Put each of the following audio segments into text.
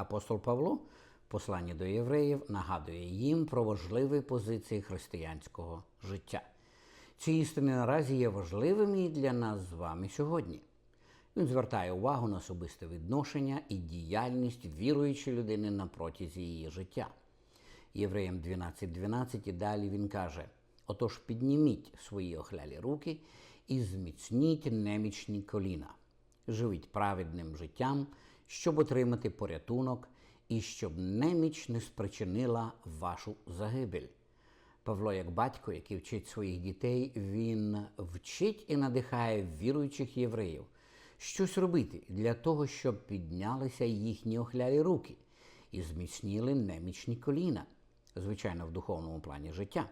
Апостол Павло, в посланні до євреїв, нагадує їм про важливі позиції християнського життя. Ці істини наразі є важливими і для нас з вами сьогодні. Він звертає увагу на особисте відношення і діяльність віруючої людини на протязі її життя. Євреям 12.12 і далі він каже: Отож підніміть свої охлялі руки і зміцніть немічні коліна, живіть праведним життям, щоб отримати порятунок і щоб неміч не спричинила вашу загибель. Павло, як батько, який вчить своїх дітей, він вчить і надихає віруючих євреїв щось робити для того, щоб піднялися їхні охлялі руки і зміцніли немічні коліна, звичайно, в духовному плані життя.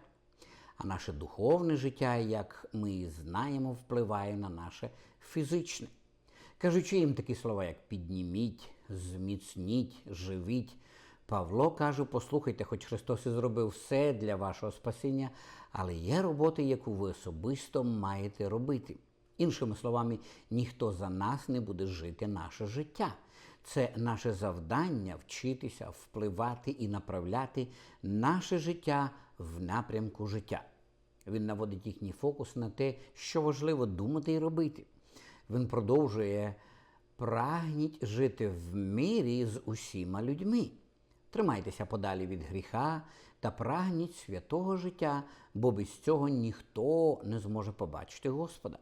А наше духовне життя, як ми знаємо, впливає на наше фізичне. Кажучи їм такі слова, як підніміть, зміцніть, живіть. Павло каже: послухайте, хоч Христос і зробив все для вашого спасіння, але є робота, яку ви особисто маєте робити. Іншими словами, ніхто за нас не буде жити наше життя. Це наше завдання вчитися, впливати і направляти наше життя в напрямку життя. Він наводить їхній фокус на те, що важливо думати і робити. Він продовжує прагніть жити в мирі з усіма людьми. Тримайтеся подалі від гріха та прагніть святого життя, бо без цього ніхто не зможе побачити Господа.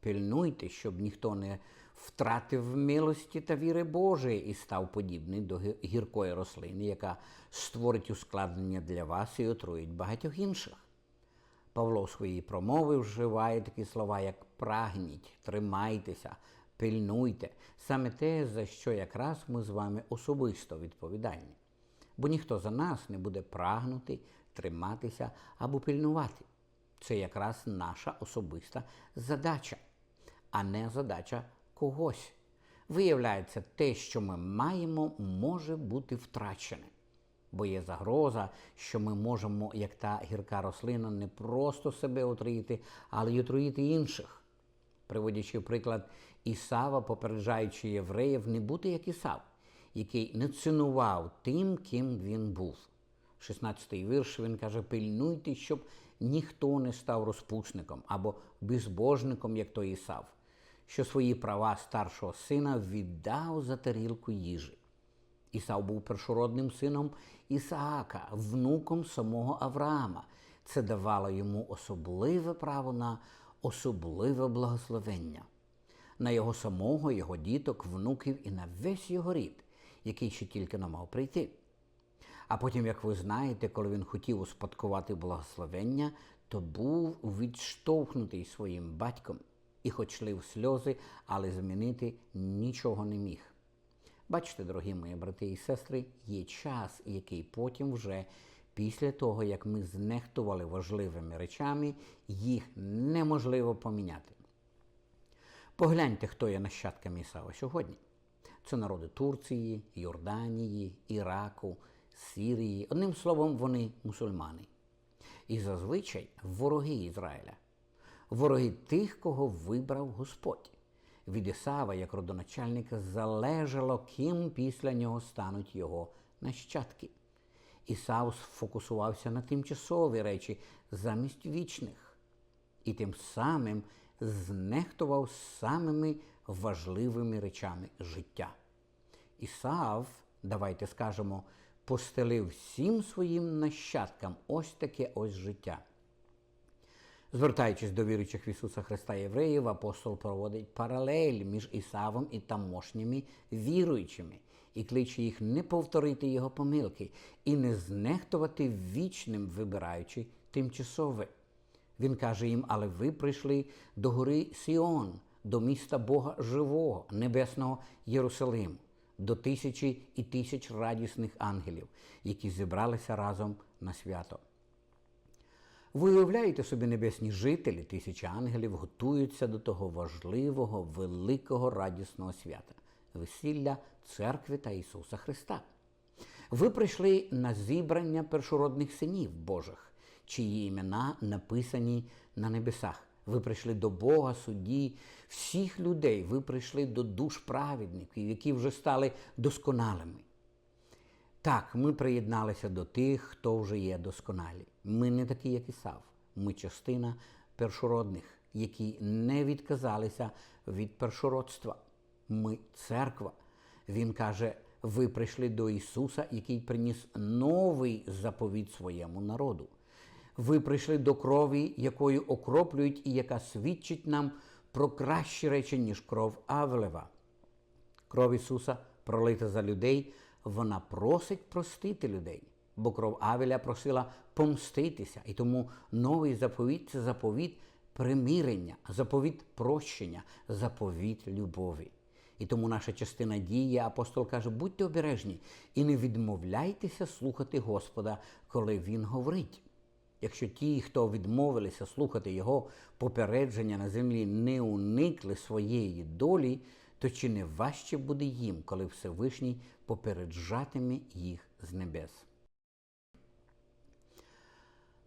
Пильнуйте, щоб ніхто не втратив милості та віри Божої і став подібний до гіркої рослини, яка створить ускладнення для вас і отруїть багатьох інших. Павло в своїй промови вживає такі слова, як прагніть, тримайтеся, пильнуйте, саме те, за що якраз ми з вами особисто відповідальні. Бо ніхто за нас не буде прагнути, триматися або пильнувати. Це якраз наша особиста задача, а не задача когось. Виявляється, те, що ми маємо, може бути втрачене. Бо є загроза, що ми можемо, як та гірка рослина, не просто себе отруїти, але й отруїти інших. Приводячи приклад Ісава, попереджаючи євреїв не бути як Ісав, який не цінував тим, ким він був. 16-й вірш він каже: пильнуйте, щоб ніхто не став розпусником або безбожником, як той Ісав, що свої права старшого сина віддав за тарілку їжі. Ісав був першородним сином Ісаака, внуком самого Авраама. Це давало йому особливе право на особливе благословення, на його самого, його діток, внуків і на весь його рід, який ще тільки не мав прийти. А потім, як ви знаєте, коли він хотів успадкувати благословення, то був відштовхнутий своїм батьком і хоч лив сльози, але змінити нічого не міг. Бачите, дорогі мої брати і сестри, є час, який потім вже після того, як ми знехтували важливими речами, їх неможливо поміняти. Погляньте, хто є нащадками Ісава сьогодні. Це народи Турції, Йорданії, Іраку, Сирії. Одним словом, вони мусульмани. І зазвичай вороги Ізраїля, вороги тих, кого вибрав Господь. Від Ісава, як родоначальника, залежало, ким після нього стануть його нащадки. Ісав сфокусувався на тимчасові речі замість вічних, і тим самим знехтував самими важливими речами життя. Ісав, давайте скажемо, постелив всім своїм нащадкам ось таке ось життя. Звертаючись до віруючих в Ісуса Христа євреїв, апостол проводить паралель між Ісавом і тамошніми віруючими і кличе їх не повторити його помилки і не знехтувати вічним, вибираючи тимчасове. Він каже їм, але ви прийшли до гори Сіон, до міста Бога Живого, Небесного Єрусалиму, до тисячі і тисяч радісних ангелів, які зібралися разом на свято. Ви уявляєте собі, небесні жителі, тисячі ангелів готуються до того важливого, великого радісного свята весілля церкви та Ісуса Христа. Ви прийшли на зібрання першородних синів Божих, чиї імена написані на небесах. Ви прийшли до Бога, судді, всіх людей. Ви прийшли до душ праведників, які вже стали досконалими. Так, ми приєдналися до тих, хто вже є досконалі. Ми не такі, як Ісав. Ми частина першородних, які не відказалися від першородства. Ми церква. Він каже: ви прийшли до Ісуса, який приніс новий заповіт своєму народу. Ви прийшли до крові, якою окроплюють і яка свідчить нам про кращі речі, ніж кров Авлева. Кров Ісуса пролита за людей, вона просить простити людей, бо кров Авеля просила помститися. І тому новий заповіт це заповіт примирення, заповіт прощення, заповіт любові. І тому наша частина дії, апостол каже, будьте обережні і не відмовляйтеся слухати Господа, коли Він говорить. Якщо ті, хто відмовилися слухати Його попередження на землі, не уникли своєї долі, то чи не важче буде їм, коли Всевишній попереджатиме їх з небес?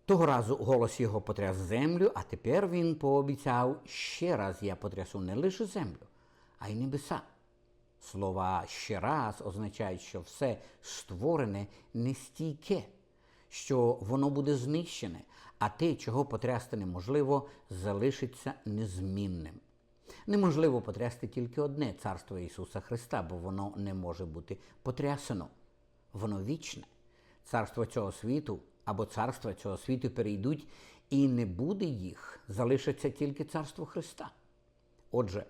Того разу голос його потряс землю, а тепер він пообіцяв ще раз я потрясу не лише землю, а й небеса. Слова ще раз означають, що все створене нестійке, що воно буде знищене, а те, чого потрясти неможливо, залишиться незмінним. Неможливо потрясти тільки одне царство Ісуса Христа, бо воно не може бути потрясено. Воно вічне. Царство цього світу або царства цього світу перейдуть, і не буде їх, залишиться тільки царство Христа. Отже,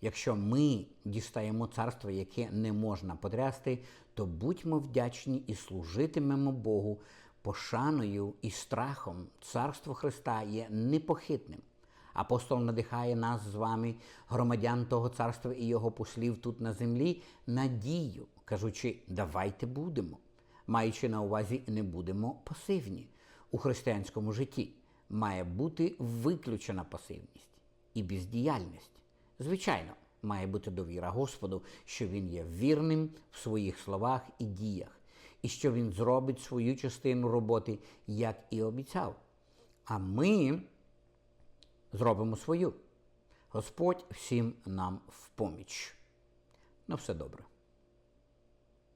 якщо ми дістаємо царство, яке не можна потрясти, то будьмо вдячні і служитимемо Богу пошаною і страхом. Царство Христа є непохитним. Апостол надихає нас з вами, громадян того царства і його послів тут на землі, надію, кажучи, давайте будемо, маючи на увазі, не будемо пасивні. У християнському житті має бути виключена пасивність і бездіяльність. Звичайно, має бути довіра Господу, що Він є вірним в своїх словах і діях, і що Він зробить свою частину роботи, як і обіцяв. А ми зробимо свою. Господь всім нам в поміч. На все добре.